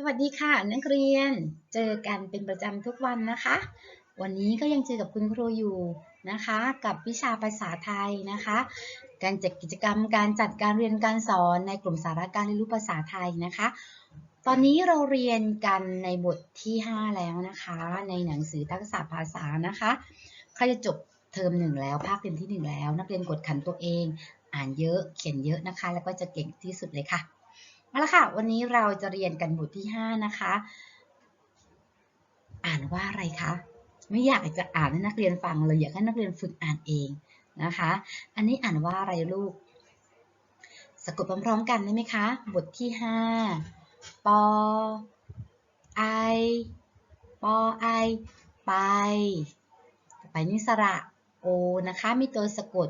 สวัสดีค่ะ นักเรียนเจอกันเป็นประจำทุกวันนะคะ วันนี้ก็ยังเจอกับคุณครูอยู่นะคะ กับวิชาภาษาไทยนะคะ การจัดกิจกรรมการจัดการเรียนการสอนในกลุ่มสาระการเรียนรู้ภาษาไทยนะคะ ตอนนี้เราเรียนกันในบทที่ 5 แล้วนะคะ ในหนังสือทักษะภาษานะคะใครจะจบเทอมหนึ่งแล้วภาคเรียนที่หนึ่งแล้ว นักเรียนกดขันตัวเอง อ่านเยอะเขียนเยอะนะคะ แล้วก็จะเก่งที่สุดเลยค่ะ เอาละค่ะ วันนี้เราจะเรียนกันบทที่ 5 นะคะ อ่านว่าอะไรคะ ไม่อยากจะอ่านให้นักเรียนฟังเลยอยากให้นักเรียนฝึกอ่านเองนะคะ อันนี้อ่านว่าอะไรลูก สะกดพร้อมๆกันได้ไหมคะ บทที่ 5 ปอไอ ปอไอ ไป ไปนี่สระโอนะคะ มีตัวสะกด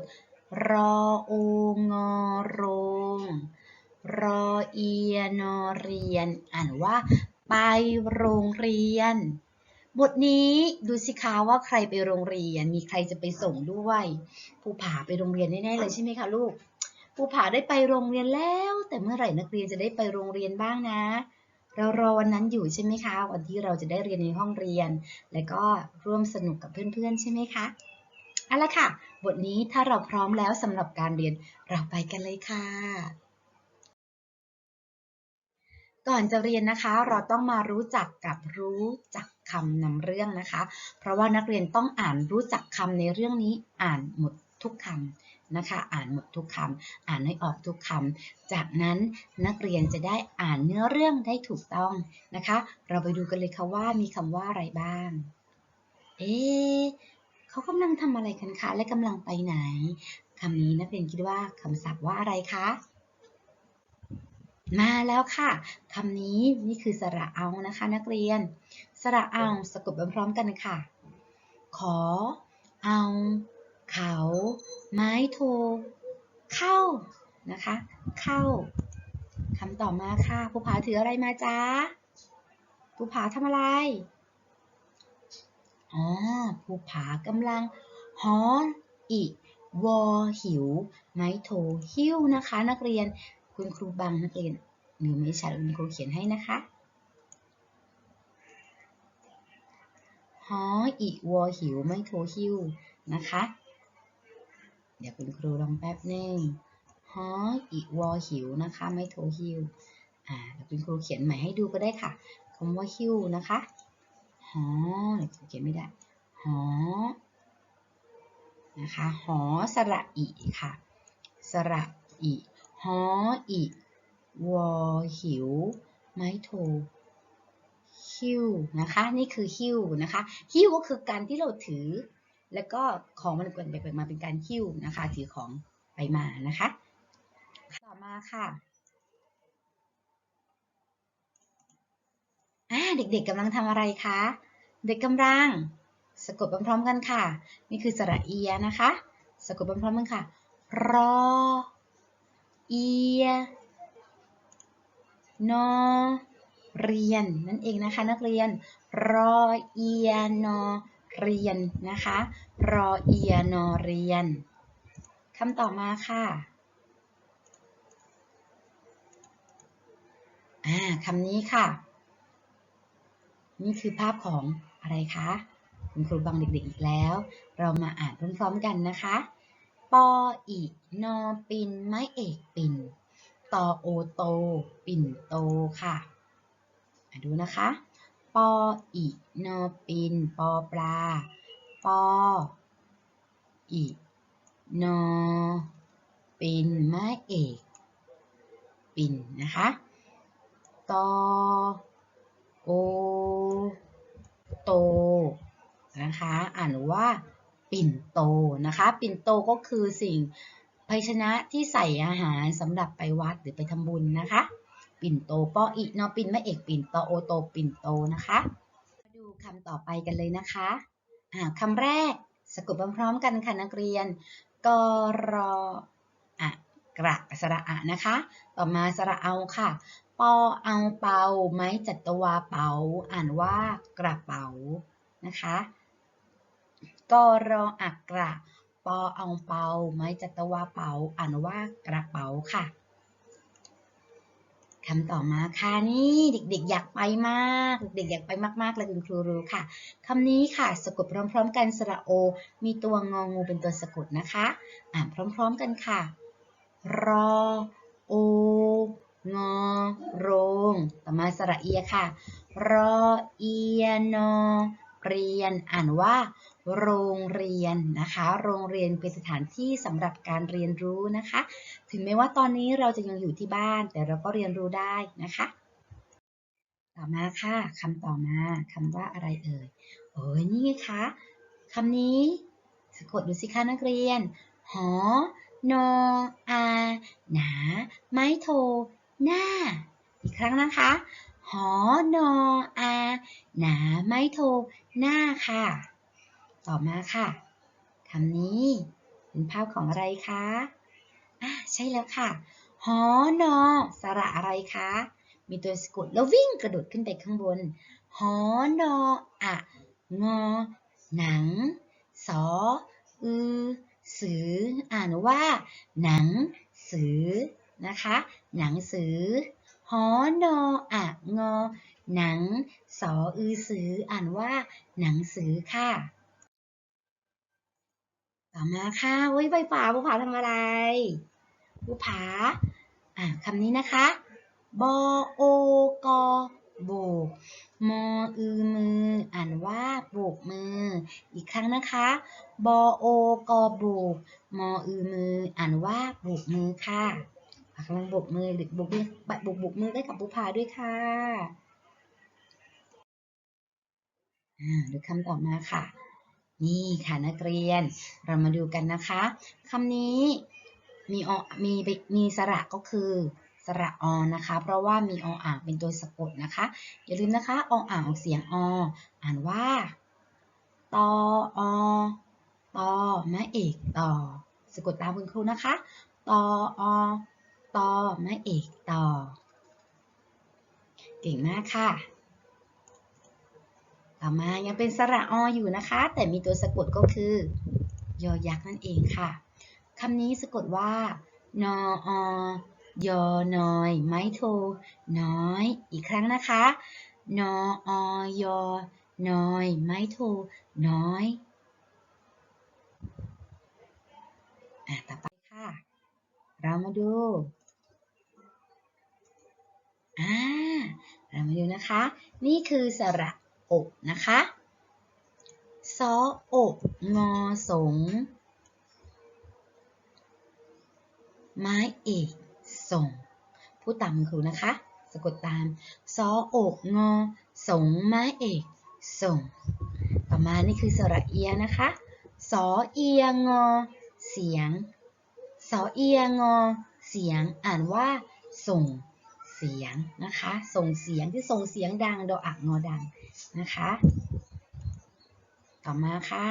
รอโองอโรง รอเอียนอเรียน อ่านว่า ไปโรงเรียน บทนี้ดูสิคะว่าใครไปโรงเรียน มีใครจะไปส่งด้วยภูผาไปโรงเรียนแน่ๆเลยใช่ไหมคะลูกภูผาได้ไปโรงเรียนแล้ว แต่เมื่อไหร่นักเรียนจะได้ไปโรงเรียนบ้างนะ เรารอวันนั้นอยู่ใช่ไหมคะวันที่เราจะได้เรียนในห้องเรียน และก็ร่วมสนุกกับเพื่อนๆ ใช่ไหมคะเอาละค่ะ บทนี้ถ้าเราพร้อมแล้วสำหรับการเรียนเราไปกันเลยค่ะ ก่อนจะเรียนนะคะ เราต้องมารู้จักกับรู้จักคำนำเรื่องนะคะ เพราะว่านักเรียนต้องอ่านรู้จักคำในเรื่องนี้อ่านหมดทุกคำนะคะ อ่านหมดทุกคำอ่านให้ออกทุกคำจากนั้นนักเรียนจะได้อ่านเนื้อเรื่องได้ถูกต้องนะคะ เราไปดูกันเลยค่ะว่ามีคำว่าอะไรบ้าง เอ๊เขากำลังทำอะไรกันคะและกำลังไปไหนคำนี้นักเรียนคิดว่าคำศัพท์ว่าอะไรคะ มาแล้วค่ะคำนี้นี่คือสระเอานะคะ นักเรียน สระเอาสะกดพร้อมกันค่ะ ขอ เอา เขา ไม้โท เข้านะคะ เข้าคำต่อมาค่ะภูผาถืออะไรมาจ๊ะภูผาทำอะไรอ๋อภูผากำลังหอนอีวอหิว ไม้โทหิ้วนะคะ นักเรียนคุณครูบังนักเรียน หรือไม่ชัดคุณครูเขียนให้นะคะหออีวอหิวไม้โทหิวนะคะ เดี๋ยวคุณครูลองแป๊บหนึ่งหออีวอหิวนะคะไม่โทหิวอ่าเดี๋ยวคุณครูเขียนใหม่ให้ดูก็ได้ค่ะคำว่าหิวนะคะหอเดี๋ยวเขียนไม่ได้หอนะคะหอสระอีค่ะ สระอีหออี วอหิว ไม้โทหิ้วนะคะ นี่คือหิ้วนะคะหิ้วก็คือการที่เราถือ แล้วก็ของมันเกิดไปมาเป็นการหิ้วนะคะ ถือของไปมานะคะ ต่อมาค่ะอ่าเด็กๆกำลังทำอะไรคะ เด็กกำลังสะกดพร้อมๆกันค่ะ นี่คือสระเอียนะคะ สะกดพร้อมๆกันค่ะรอเอีย นอเรียนนั่นเองนะคะนักเรียน รอเอียนอเรียนนะคะ รอเอียนอเรียนคำต่อมาค่ะอ่าคำนี้ค่ะ นี่คือภาพของอะไรคะคุณครูบังเด็กๆอีกแล้ว เรามาอ่านพร้อมๆกันนะคะ ปออีนอปินไม้เอกปิน ตอโอโต ปิ่นโตค่ะดูนะคะ ปออีนอปิน ปอปลา ปออีนอปินไม้เอก ปิ่นนะคะ ตอโอโตนะคะ อ่านว่าปิ่นโตนะคะ ปิ่นโตก็คือสิ่ง ภาชนะที่ใส่อาหารสำหรับไปวัดหรือไปทำบุญนะคะ ปิ่นโตปออีนอปิ่นแม่เอกปิ่นโตโอโตปิ่นโตนะคะ มาดูคำต่อไปกันเลยนะคะอ่าคำแรกสะกดพร้อมๆกันค่ะนักเรียนกรออะกระสระอะนะคะ ต่อมาสระเอาค่ะ ปอเอาเปาไม้จัตวาเป๋าอ่านว่ากระเป๋านะคะกรออักกระ ปอเอาเปา ไม้จัตวาเปาอ่านว่ากระเป๋าค่ะคคำต่อมาค่ะนี่เด็กๆ อยากไปมาก เด็กๆอยากไปมากๆเลยคุณครูรู้ค่ะคำนี้ค่ะ สะกดพร้อม ๆ กันสระโอ มีตัวงองูเป็นตัวสะกดนะคะ อ่านพร้อม ๆ กันค่ะ รอโองอโรง ต่อมาสระเอียค่ะ รอเอียนอ เรียน อ่านว่า โรงเรียนนะคะ โรงเรียนเป็นสถานที่สำหรับการเรียนรู้นะคะ ถึงแม้ว่าตอนนี้เราจะยังอยู่ที่บ้าน แต่เราก็เรียนรู้ได้นะคะ ต่อมาค่ะคำต่อมาคำว่าอะไรเอ่ยโอ้ยนี่ไงคะคำนี้สะกดดูสิคะนักเรียน หอ นอ อา หนา ไม้โท หน้า อีกครั้งนะคะ หอนออาหนาไม้โทหน้าค่ะ ต่อมาค่ะคำนี้เป็นภาพของอะไรคะอะใช่แล้วค่ะ หอนอสระอะไรคะ มีตัวสะกดแล้ววิ่งกระโดดขึ้นไปข้างบน หอนออะงอ หนัง สอ อือ สือ อ่านว่า หนัง สือ นะคะ หนังสือ หอนออะงอ หนัง สออือสือ อ่านว่า หนังสือค่ะ ต่อมาค่ะเว้ยใบฝาผู้ผาทำอะไรผู้ผา อ่าคำนี้นะคะบอโอกอโบก มออือมือ อ่านว่าโบกมือ อีกครั้งนะคะบอโอกอโบก มออือมือ อ่านว่าโบกมือค่ะ กำลังบกมือหรือบกมือโบกบกมือได้กับผู้ผาด้วยค่ะอ่าดูคำต่อมาค่ะ นี่ค่ะนักเรียน เรามาดูกันนะคะคำนี้มีอมีมีสระก็คือสระอนะคะ เพราะว่ามีออ่างเป็นตัวสะกดนะคะ อย่าลืมนะคะออ่างออกเสียงออ่านว่าตออตอแม่เอกต่อสะกดตามคุณครูนะคะตออ ตอม่เอกต่อเก่งมากค่ะ ต่อมายังเป็นสระออยู่นะคะ แต่มีตัวสะกดก็คือ ยอยักษ์นั่นเองค่ะคำนี้สะกดว่านออยอนอยไม้โทน้อย อีกครั้งนะคะ นออยอนอยไม้โทน้อยอะต่อไปค่ะ เรามาดู อ่าเรามาดูนะคะ นี่คือสระอกนะคะซออกงอสง ไม้เอกส่งพูดตามคุณครูนะคะ สะกดตามซออกงอสง ไม้เอกส่ง ต่อมานี่คือสระเอียนะคะสอเอียงอ เสียงสอเอียงอ เสียงอ่านว่าส่ง เสียงนะคะ ส่งเสียงที่ส่งเสียงดังดออักงอดังนะคะ ต่อมาค่ะ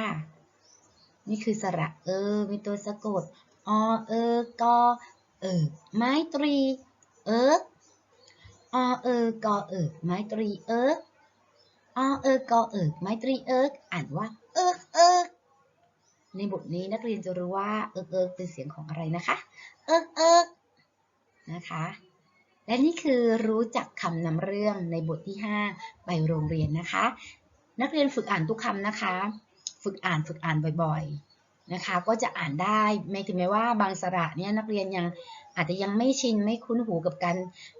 นี่คือสระเออ มีตัวสะกดอเออกอเออไม้ตรีเอิกอเออกอเอิกไม้ตรีเอิกอเออกอเอิกไม้ตรีเอิกอ่านว่าเอิกเอิกในบทนี้นักเรียนจะรู้ว่าเอิกเอิกเป็นเสียงของอะไรนะคะ เอิกเอิกนะคะ และนี่คือรู้จักคำนำเรื่องในบทที่ 5 ไปโรงเรียนนะคะ นักเรียนฝึกอ่านทุกคำนะคะ ฝึกอ่านฝึกอ่านบ่อยๆนะคะ ก็จะอ่านได้แม้ถึงแม้ว่าบางสระเนี่ยนักเรียนยังอาจจะยังไม่ชินไม่คุ้นหูกับการ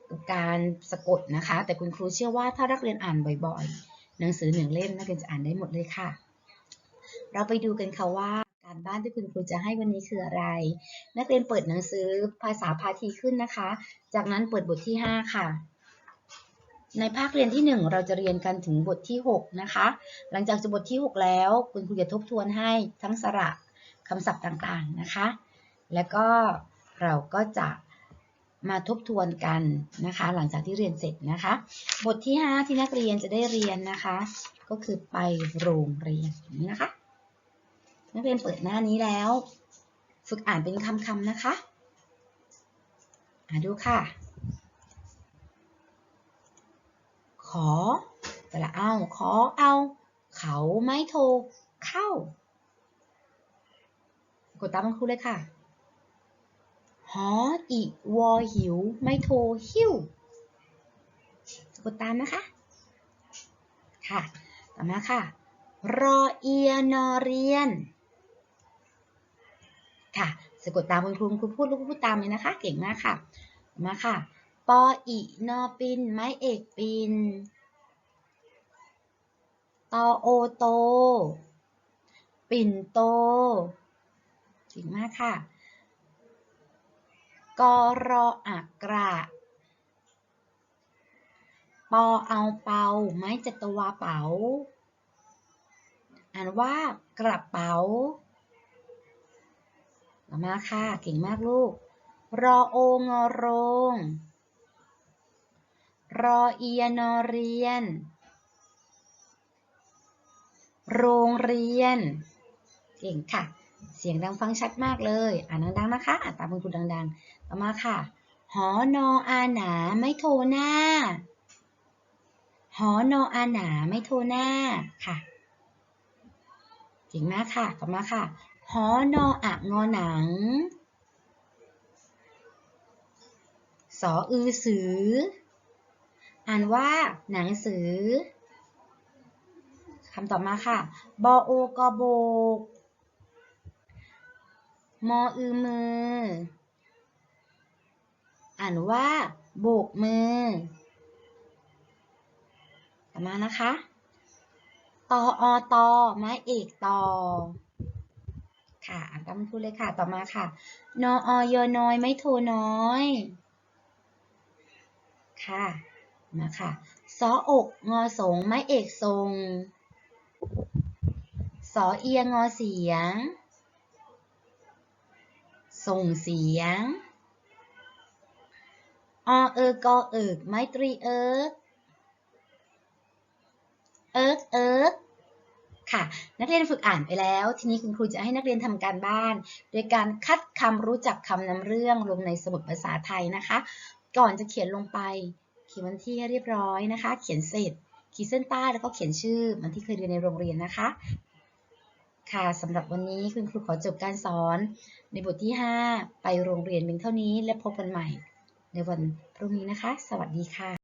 กับการสะกดนะคะ แต่คุณครูเชื่อว่าถ้านักเรียนอ่านบ่อยๆ หนังสือหนึ่งเล่มนักเรียนจะอ่านได้หมดเลยค่ะ เราไปดูกันค่ะว่า การบ้านที่คุณครูจะให้วันนี้คืออะไร นักเรียนเปิดหนังสือภาษาพาทีขึ้นนะคะ จากนั้นเปิดบทที่ 5 ค่ะ ในภาคเรียนที่ 1 เราจะเรียนกันถึงบทที่ 6 นะคะ หลังจากจบบทที่ 6 แล้ว คุณครูจะทบทวนให้ทั้งสระคำศัพท์ต่างๆนะคะ แล้วก็เราก็จะมาทบทวนกันนะคะ หลังจากที่เรียนเสร็จนะคะ บทที่ 5 ที่นักเรียนจะได้เรียนนะคะ ก็คือไปโรงเรียนนี้นะคะ นักเรียนเปิดหน้านี้แล้ว ฝึกอ่านเป็นคำๆนะคะอ่าดูค่ะ ขอแต่ละเอา ขอเอา เขาไม้โทเข้า กดตามคุณครูเลยค่ะ หออีวอหิว ไม้โทหิวกดตามนะคะ ค่ะ ต่อมาค่ะ รอเอียนอเรียน ค่ะสะกดตามคุณครูคุณครูพูดลูกพูดตามเลยนะคะ เก่งมากค่ะ มาค่ะ ปออีนอปิน ไม้เอกปิน ตอโอโต ปิ่นโต เก่งมากค่ะ กอรออักกระปอเอาเปา ไม้จัตวาเป๋า อ่านว่ากระเป๋า ต่อมาค่ะ เก่งมากลูก รอโองอโรง รอเอียนอเรียน โรงเรียน เก่งค่ะ เสียงดังฟังชัดมากเลย อ่านดังๆนะคะ อ่านตามคุณครูดังๆ ต่อมาค่ะ หอนออาหนาไม่โทรหน้า หอนออาหนาไม่โทรหน้าค่ะเก่งมากค่ะ ต่อมาค่ะ หอนออะงอหนัง สออือสือ อ่านว่าหนังสือคำต่อมาค่ะ บอโอกอโบก มออือมือ อ่านว่าโบกมือ ต่อมานะคะ ตออตอไม้เอกตอ ค่ะอ่านตามคุณเลยค่ะ ต่อมาค่ะ นออยน้อยไม่โทน้อย ค่ะ มาค่ะสออกงอสงไม้เอกทรงสอเอียงอเสียง ส่งเสียง อเออกอเอิกไม้ตรีเอิกเอิกเอิก ค่ะ นักเรียนฝึกอ่านไปแล้ว ทีนี้คุณครูจะให้นักเรียนทำการบ้าน โดยการคัดคำรู้จักคำนำเรื่องลงในสมุดภาษาไทยนะคะ ก่อนจะเขียนลงไป เขียนวันที่ให้เรียบร้อยนะคะ เขียนเสร็จขีดเส้นใต้แล้วก็เขียนชื่อเหมือนที่เคยเรียนในโรงเรียนนะคะ ค่ะสำหรับวันนี้คุณครูขอจบการสอน ในบทที่ 5 ไปโรงเรียนเพียงเท่านี้และพบกันใหม่ ในวันพรุ่งนี้นะคะ สวัสดีค่ะ